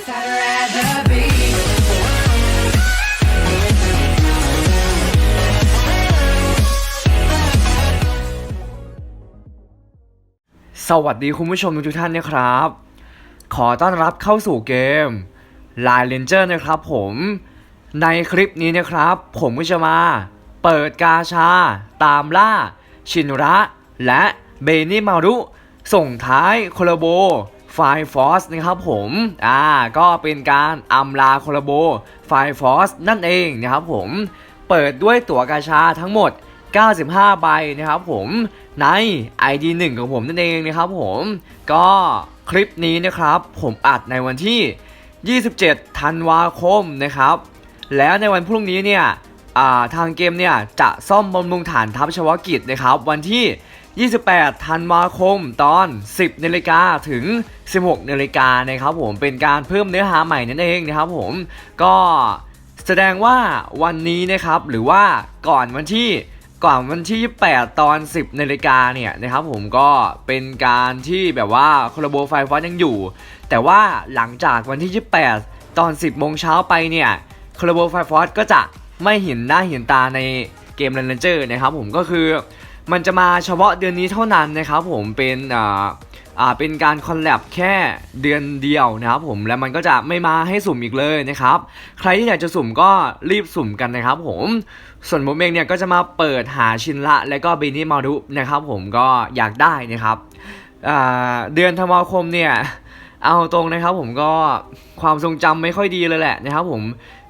สวัสดีคุณผู้ชมทุกท่านนะครับ ขอต้อนรับเข้าสู่เกม Line Ranger นะครับผมในคลิปนี้นะครับ ผมก็จะมา เปิดกาชา ตามล่า ชินระ และเบนิมารุ ส่งท้ายโคลาโบ ไฟฟอสนะครับผมอ่าก็เป็นการอำลาโคลาโบไฟฟอสนั่นเองนะครับผมเปิดด้วยตั๋วกาชาทั้งหมด 95 ใบนะครับผมใน ID 1 ของผมนั่นเองนะครับผมก็คลิปนี้นะครับผมอัดในวันที่ 27 ธันวาคมนะครับ แล้วในวันพรุ่งนี้เนี่ยอ่าทางเกมเนี่ยจะซ่อมบำรุงฐานทัพเฉพาะกิจนะครับ วันที่ 28 ธันวาคมตอน 10นาฬิกาถึง 16นาฬิกานะครับผมเป็นการเพิ่มเนื้อหาใหม่นั่นเองนะครับผมก็แสดงว่าวันนี้นะครับหรือว่าก่อนวันที่ก่อนวันที่ 28 ตอน 10นาฬิกาเนี่ยนะครับผมก็เป็นการที่แบบว่าคอลโบไฟฟอสยังอยู่ แต่ว่าหลังจากวันที่ 28 ตอน 10โมงเช้าไปเนี่ยคอลโบไฟฟอสก็จะไม่เห็นหน้าเห็นตาในเกม r รนเจอร์นะครับผมก็คือ มันจะมาเฉพาะเดือนนี้เท่านั้นนะครับผมเป็นอ่าอ่าเป็นการคอลแลบแค่เดือนเดียวนะครับผมและมันก็จะไม่มาให้สุ่มอีกเลยนะครับ ใครที่อยากจะสุ่มก็รีบสุ่มกันนะครับผมส่วนผมเองเนี่ยก็จะมาเปิดหาชินละ และก็เบนิมารุนะครับผมก็อยากได้นะครับอ่าเดือนธันวาคมเนี่ยเอาตรงนะครับผมก็ความทรงจำไม่ค่อยดีเลยแหละนะครับผม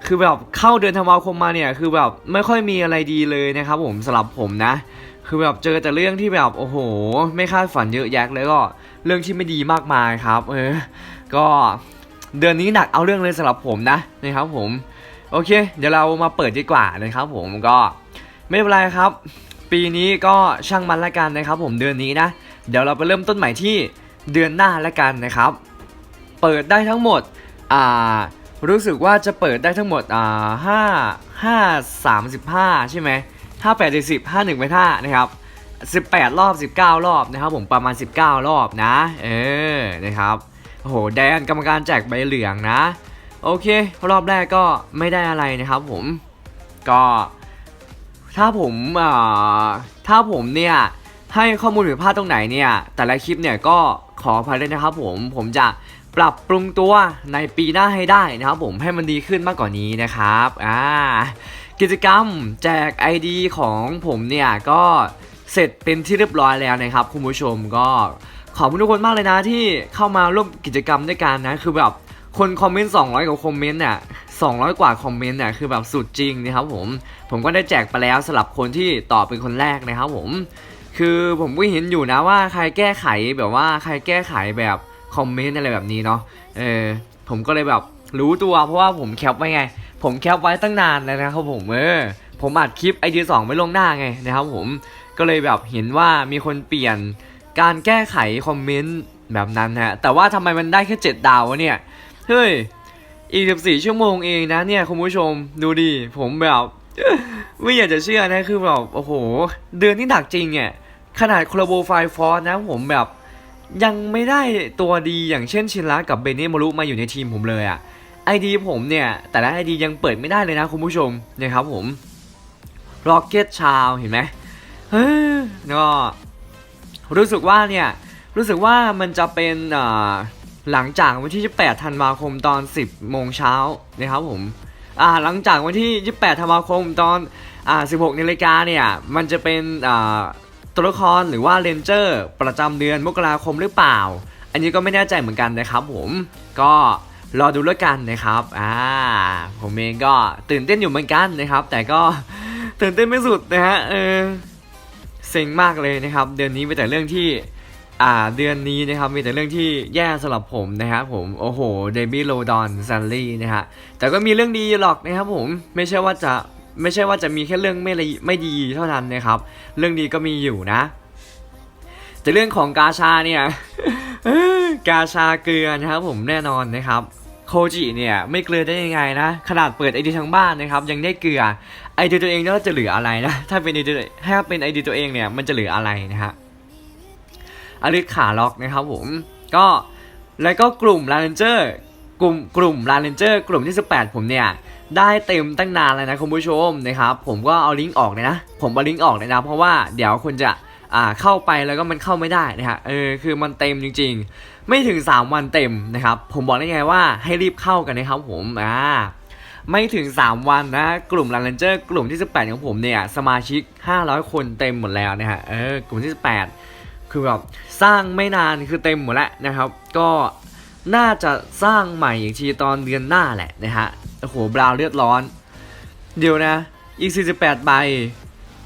คือแบบเข้าเดือนธันวาคมมาเนี่ยคือแบบไม่ค่อยมีอะไรดีเลยนะครับผมสำหรับผมนะ คือแบบเจอแต่เรื่องที่แบบโอ้โห ไม่คาดฝันเยอะแยะแล้วก็เรื่องที่ไม่ดีมากมายครับ เออ ก็เดือนนี้หนักเอาเรื่องเลยสำหรับผมนะนะครับผม โอเค เดี๋ยวเรามาเปิดดีกว่านะครับ ผมก็ไม่เป็นไรครับ ปีนี้ก็ช่างมันละกันนะครับ ผมเดือนนี้นะ เดี๋ยวเราไปเริ่มต้นใหม่ที่เดือนหน้าละกันนะครับ เปิดได้ทั้งหมดอ่ารู้สึกว่าจะเปิดได้ทั้งหมดอ่าห้าห้าสามสิบห้าใช่ไหม ห้าแปดสิบห้าหนึ่งไปท่านะครับสิบแปดรอบสิบเก้ารอบนะครับผมประมาณสิบเก้ารอบนะเออนะครับโอ้โหแดนกรรมการแจกใบเหลืองนะ โอเค รอบแรกก็ไม่ได้อะไรนะครับผมก็ถ้าผมอ่าถ้าผมเนี่ยให้ข้อมูลผิดพลาดตรงไหนเนี่ยแต่ละคลิปเนี่ยก็ขออภัยด้วยนะครับผมผมจะปรับปรุงตัวในปีหน้าให้ได้นะครับผมให้มันดีขึ้นมากกว่านี้นะครับอ่า กิจกรรมแจก ID ของผมเนี่ย ก็เสร็จเป็นที่เรียบร้อยแล้วนะครับ คุณผู้ชมก็ขอบคุณทุกคนมากเลยนะที่เข้ามาร่วมกิจกรรมด้วยกันนะ คือแบบคนคอมเมนต์200 กว่าคอมเมนต์เนี่ย200 กว่าคอมเมนต์เนี่ยคือแบบสุดจริงนะครับผม ผมก็ได้แจกไปแล้วสำหรับคนที่ตอบเป็นคนแรกนะครับผม คือผมก็เห็นอยู่นะว่าใครแก้ไขแบบว่าใครแก้ไขแบบคอมเมนต์อะไรแบบนี้เนาะ เออผมก็เลยแบบรู้ตัวเพราะว่าผมแคปไว้ไง ผมแคปไว้ตั้งนานแล้วนะครับผมเออผมอัดคลิปไอดีสองไว้ลงหน้าไงนะครับผมก็เลยแบบเห็นว่ามีคนเปลี่ยนการแก้ไขคอมเมนต์แบบนั้นฮะแต่ว่าทำไมมันได้แค่ 7 ดาววะเนี่ยเฮ้ยอีก14ชั่วโมงเองนะเนี่ยคุณผู้ชมดูดิผมแบบไม่อยากจะเชื่อนะคือแบบโอ้โห เดือนที่หนักจริงเนี่ยขนาดคล l โบไฟฟอร์นะผมแบบยังไม่ได้ตัวดีอย่างเช่นชินระกับเบเน่มารุมาอยู่ในทีมผมเลยอะ ไอดีผมเนี่ย แต่ละไอดียังเปิดไม่ได้เลยนะคุณผู้ชมนะครับผม Rocket ชาวเห็นไหมเฮ้ยก็รู้สึกว่าเนี่ย รู้สึกว่ามันจะเป็นหลังจากวันที่ 28 ธันวาคมตอน 10 โมงเช้านะครับผมอ่าหลังจากวันที่ 28 ธันวาคมตอนอ่า16นาฬิกาเนี่ย มันจะเป็นอ่าตัวละครหรือว่าเรนเจอร์ประจำเดือนมกราคมหรือเปล่า อันนี้ก็ไม่แน่ใจเหมือนกันนะครับผม ก็ รอดูแล้วกันนะครับอ่าผมเองก็ตื่นเต้นอยู่เหมือนกันนะครับ แต่ก็ตื่นเต้นไม่สุดนะฮะเออเซ็งมากเลยนะครับ เดือนนี้มีแต่เรื่องที่อ่าเดือนนี้นะครับมีแต่เรื่องที่แย่สำหรับผมนะครับผมโอ้โหเดมี่โลดอนซันลี่นะฮะแต่ก็มีเรื่องดีหรอกนะครับผมไม่ใช่ว่าจะไม่ใช่ว่าจะมีแค่เรื่องไม่ไม่ดีเท่านั้นนะครับ เรื่องดีก็มีอยู่นะ แต่เรื่องของกาชาเนี่ยกาชาเกลือนะครับผมแน่นอนนะครับ โคจิเนี่ยไม่เกลือได้ยังไงนะ ขนาดเปิดไอดีทั้งบ้านนะครับยังได้เกลือไอดีตัวเองแล้วจะเหลืออะไรนะถ้าเป็นไอดีถ้าเป็นไอดีตัวเองเนี่ยมันจะเหลืออะไรนะฮะอลิสขาล็อกนะครับผมก็แล้วก็กลุ่ม r รนเจอร์กลุ่มกลุ่มลาเลนเจอร์กลุ่มที่ 18 ผมเนี่ยได้เต็มตั้งนานแล้วนะคุณผู้ชมนะครับผมก็เอาลิงก์ออกเลยนะ ผมเอาลิงก์ออกเลยนะเพราะว่าเดี๋ยวคุณจะ อ่าเข้าไปแล้วก็มันเข้าไม่ได้นะฮะเออคือมันเต็มจริง ๆ ไม่ถึง 3 วันเต็มนะครับ ผมบอกได้ไงว่าให้รีบเข้ากันนะครับผมอ่าไม่ถึง 3 วันนะ กลุ่ม r ันเจอร์กลุ่มที่ 18 ของผมเนี่ยสมาชิก 500 คนเต็มหมดแล้วนะฮะเออกลุ่มที่ 18 คือแบบสร้างไม่นานคือเต็มหมดแล้วนะครับ ก็น่าจะสร้างใหม่อีกทีตอนเดือนหน้าแหละนะฮะโอ้โหบราวเลือดร้อน เดี๋ยวนะ อีก 48 ใบ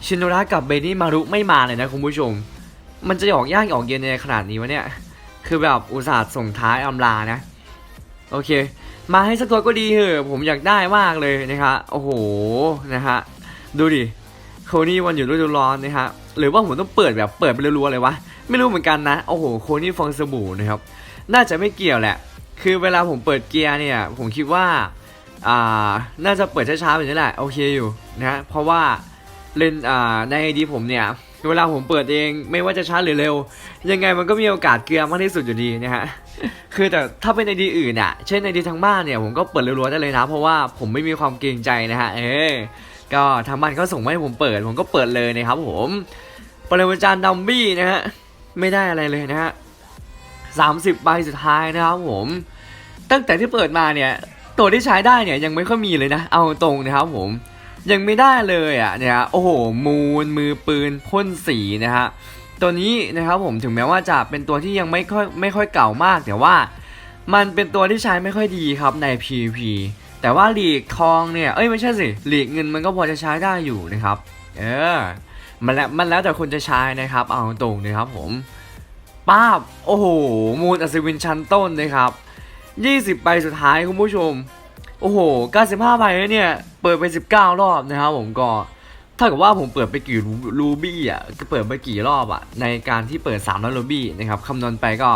ชินโนระกับเบนี่มารุไม่มาเลยนะคุณผู้ชม มันจะออกยากออกเย็นในขนาดนี้วะเนี่ย คือแบบอุตส่าห์ส่งท้ายอำลานะ โอเค มาให้สักตัวก็ดีเหอะผมอยากได้มากเลยนะครับโอ้โหนะฮะดูดิโคนี่วันหยุดฤดูร้อนนะฮะหรือว่าผมต้องเปิดแบบเปิดไปรัวๆเลยวะไม่รู้เหมือนกันนะโอ้โหโคนี่ฟองสบู่นะครับน่าจะไม่เกี่ยวแหละ คือเวลาผมเปิดเกียร์เนี่ย ผมคิดว่าอ่าน่าจะเปิดช้าๆแบบนี้แหละโอเคอยู่นะฮะเพราะว่า เล่นอ่าในไอดีผมเนี่ยเวลาผมเปิดเองไม่ว่าจะช้าหรือเร็ว ยังไงมันก็มีโอกาสเกลือมากที่สุดอยู่ดีนะฮะคือแต่ถ้าเป็นไอดีอื่นอะเช่นไอดีทางบ้านเนี่ยผมก็เปิดรัวๆได้เลยนะ เพราะว่าผมไม่มีความเกรงใจนะฮะเออก็ทางบ้านเขาส่งมาให้ผมเปิดผมก็เปิดเลยนะครับผมปรมาจารย์ดัมบี้นะฮะไม่ได้อะไรเลยนะฮะสามสิบใบสุดท้ายนะครับผม ตั้งแต่ที่เปิดมาเนี่ยตัวที่ใช้ได้เนี่ยยังไม่ค่อยมีเลยนะ เอาตรงนะครับผม ยังไม่ได้เลยอะเนี่ยโอ้โหมูลมือปืนพ่นสีนะฮะตัวนี้นะครับผมถึงแม้ว่าจะเป็นตัวที่ยังไม่ค่อยไม่ค่อยเก่ามากแต่ว่า มันเป็นตัวที่ใช้ไม่ค่อยดีครับใน PVP แต่ว่าหลีกทองเนี่ยเอ้ยไม่ใช่สิหลีกเงินมันก็พอจะใช้ได้อยู่นะครับ เออมันแล้วมันแล้วแต่คนจะใช้นะครับ เอาตรงนะครับผมป้าบโอ้โหมูลอัศวินชั้นต้นนะครับ 20ใบสุดท้ายคุณผู้ชม โอ้โห 95ใบแล้วเนี่ย เปิดไป 19 รอบนะครับผมก็ถ้ากับว่าผมเปิดไปกี่รูบี้อะก็เปิดไปกี่รอบอะ ในการที่เปิด3ร้อยรูบี้นะครับคำนวณไปก็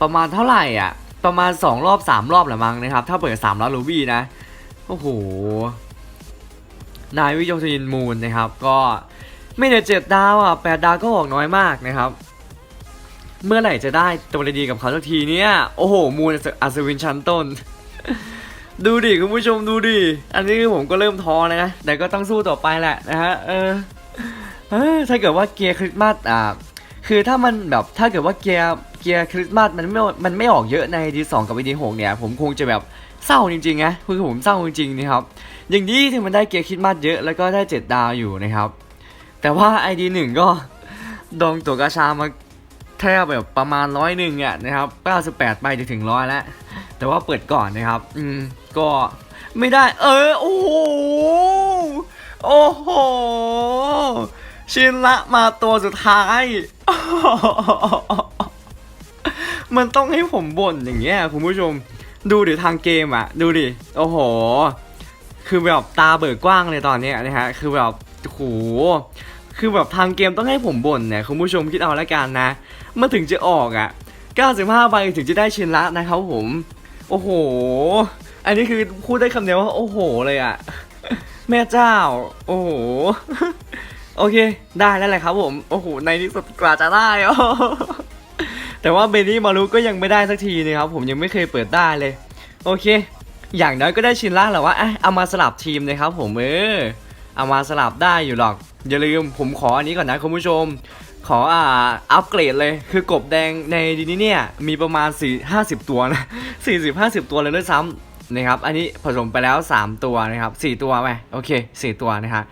ประมาณเท่าไหร่อะ ประมาณ 2 รอบ 3 รอบแหละมั้งนะครับ ถ้าเปิด3ร้อยรูบี้นะ โอ้โห นายวิโยธินมูลนะครับ ก็ไม่ได้เจ็ดดาวอะแปดดาวก็ออกน้อยมากนะครับ เมื่อไหร่จะได้ตัวดีกับเขาสักทีเนี่ย โอ้โห มูลอัศวินชั้นต้น ดูดิคุณผู้ชมดูดิ อันนี้ผมก็เริ่มท้อนะ แต่ก็ต้องสู้ต่อไปแหละนะฮะ เออถ้าเกิดว่าเกียร์คริสต์มาสอ่าคือถ้ามันแบบถ้าเกิดว่าเกียร์เกียร์คริสต์มาสมันไม่ มันไม่ออกเยอะในดีสองกับดีหกเนี่ย ผมคงจะแบบเศร้าจริงๆนะคือผมเศร้าจริงๆนะครับ อย่างนี้ที่มันได้เกียร์คริสต์มาสเยอะแล้วก็ได้เจ็ดดาวอยู่นะครับ แต่ว่าไอดีหนึ่งก็ดองตัวกาชามาแทบแบบประมาณร้อยหนึ่งอะนะครับ98ไปจะถึงร้อยแล้ว แต่ว่าเปิดก่อนนะครับ อืม ก็ไม่ได้ เออ โอ้โห โอ้โห ชินละมาตัวสุดท้าย มันต้องให้ผมบ่นอย่างเงี้ยคุณผู้ชม ดูดิทางเกมอะดูดิ โอ้โห คือแบบตาเบิกกว้างเลยตอนเนี้ยนะฮะ คือแบบโอ้โหคือแบบทางเกมต้องให้ผมบ่นเนี่ยคุณผู้ชมคิดเอาละกันนะเมื่อถึงจะออกอะ 95ใบถึงจะได้ชินละนะครับผม โอ้โห อันนี้คือพูดได้คำเดียวว่าโอ้โหเลยอะแม่เจ้า โอ้โห โอเค ได้แล้วแหละครับผม โอ้โห ในที่สุดกว่าจะได้อ๋อแต่ว่าเบนนี่มารุก็ยังไม่ได้สักทีนะครับ ผมยังไม่เคยเปิดได้เลย โอเค อย่างน้อยก็ได้ชินละแหละว่าอะเอามาสลับทีมนะครับ ผมเออ เอามาสลับได้อยู่หรอก อย่าลืมผมขออันนี้ก่อนนะคุณผู้ชม ขออ่าอัปเกรดเลย คือกบแดงในดีนี้เนี่ย มีประมาณ4 50 ตัวนะ40 50 ตัวเลยด้วยซ้ำ นะครับ อันนี้ผสมไปแล้ว 3 ตัวนะครับ4ตัวไหมโอเค 4 ตัวนะครับ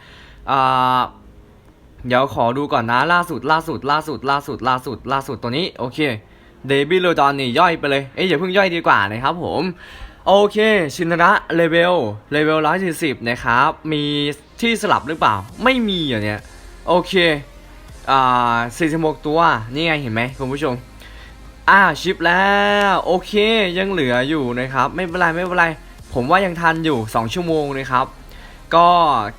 เดี๋ยวขอดูก่อนนะล่าสุดล่าสุดล่าสุดล่าสุดล่าสุดล่าสุดตัวนี้โอเคเดบิโลดอนนี่ย่อยไปเลยเอ้ยอย่าเพิ่งย่อยดีกว่านะครับผมโอเค ชินระเลเวลเลเวล140นะครับ มีที่สลับหรือเปล่า ไม่มีอะเนี่ย โอเค อ่า46ตัว นี่ไงเห็นไหมคุณผู้ชม อ่าชิปแล้วโอเคยังเหลืออยู่นะครับ ไม่เป็นไรไม่เป็นไร ผมว่ายังทันอยู่ 2 ชั่วโมงนะครับ ก็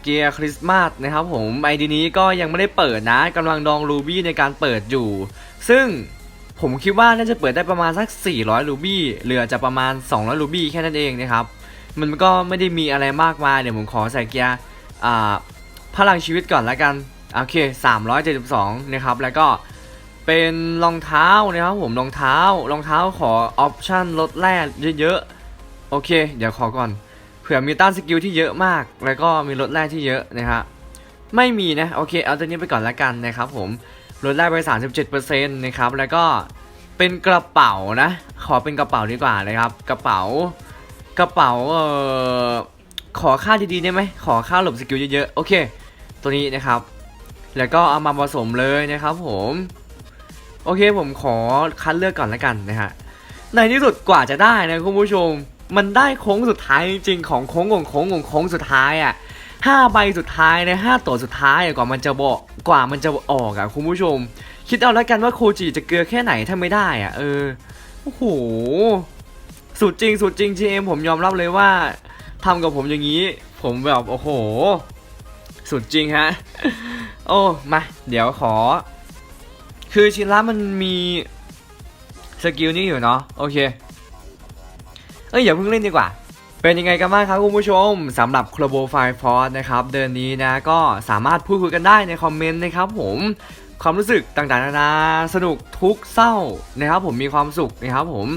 เกียร์คริสต์มาสนะครับผมไอดีนี้ก็ยังไม่ได้เปิดนะกำลังดองรูบี้ในการเปิดอยู่ ซึ่งผมคิดว่าน่าจะเปิดได้ประมาณสัก 400 รูบี้เหลือจะประมาณ 200 รูบี้แค่นั้นเองนะครับ มันก็ไม่ได้มีอะไรมากมายเดี๋ยวผมขอใส่เกียร์อ่าพลังชีวิตก่อนและกัน โอเค 372 นะครับ แล้วก็ เป็นรองเท้านะครับผมรองเท้ารองเท้าขอออปชั่นลดแร่เยอะๆโอเค เดี๋ยวขอก่อนเผื่อมีต้านสกิลที่เยอะมาก แล้วก็มีลดแรกที่เยอะนะฮะไม่มีนะโอเคเอาตัวนี้ไปก่อนละกันนะครับผมลดแรกไป 37%นะครับแล้วก็เป็นกระเป๋านะ ขอเป็นกระเป๋าดีกว่านะครับกระเป๋ากระเป๋าเอ่อขอค่าดีๆได้ไหมขอค่าหลบสกิลเยอะๆโอเค ตัวนี้นะครับ แล้วก็เอามาผสมเลยนะครับผม โอเคผมขอคัดเลือกก่อนละกันนะฮะในที่สุดกว่าจะได้นะคุณผู้ชม มันได้โค้งสุดท้ายจริงๆของโค้งของโค้งของโค้งสุดท้ายอะห้าใบสุดท้ายนะห้าตัวสุดท้ายกว่ามันจะบอกกว่ามันจะออกอะคุณผู้ชม คิดเอาแล้วกันว่าโคจิจะเกลือแค่ไหนถ้าไม่ได้อะเออโอ้โหสุดจริงสุดจริง GM ผมยอมรับเลยว่าทำกับผมอย่างนี้ ผมแบบโอ้โห สุดจริงฮะ โอ้มา เดี๋ยวขอ คือชินละมันมีสกิลนี้อยู่เนาะโอเค เอ้ยอย่าเพิ่งเล่นดีกว่า เป็นยังไงกันบ้างครับคุณผู้ชมสำหรับ c l o b o f i f o r c e นะครับ เดือนนี้นะก็สามารถพูดคุยกันได้ในคอมเมนต์นะครับผมความรู้สึกต่างๆนานาสนุกทุกเศร้านะครับผมมีความสุขนะครับผม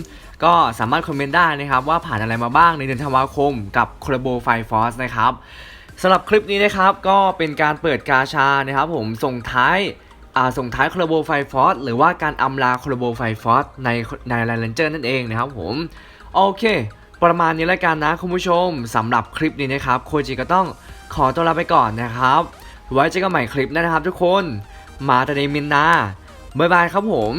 ก็สามารถคอมเมนต์ได้นะครับ ว่าผ่านอะไรมาบ้างในเดือนธันวาคมกับ c l o b o f i f o r c e นะครับสำหรับคลิปนี้นะครับก็เป็นการเปิดกาชานะครับผมส่งท้าย ส่งท้ายค l o b o f i f o r c e หรือว่าการอำลาค l o b o f i f o r c e ในในไลเลนเจอร์นั่นเองนะครับผมโอเค ประมาณนี้แล้วกันนะคุณผู้ชมสำหรับคลิปนี้นะครับโคจิก็ต้องขอตัวลาไปก่อนนะครับ ไว้เจอกันใหม่คลิปหน้นะครับทุกคน มาแต่ในมินนาบ๊ายบายครับผม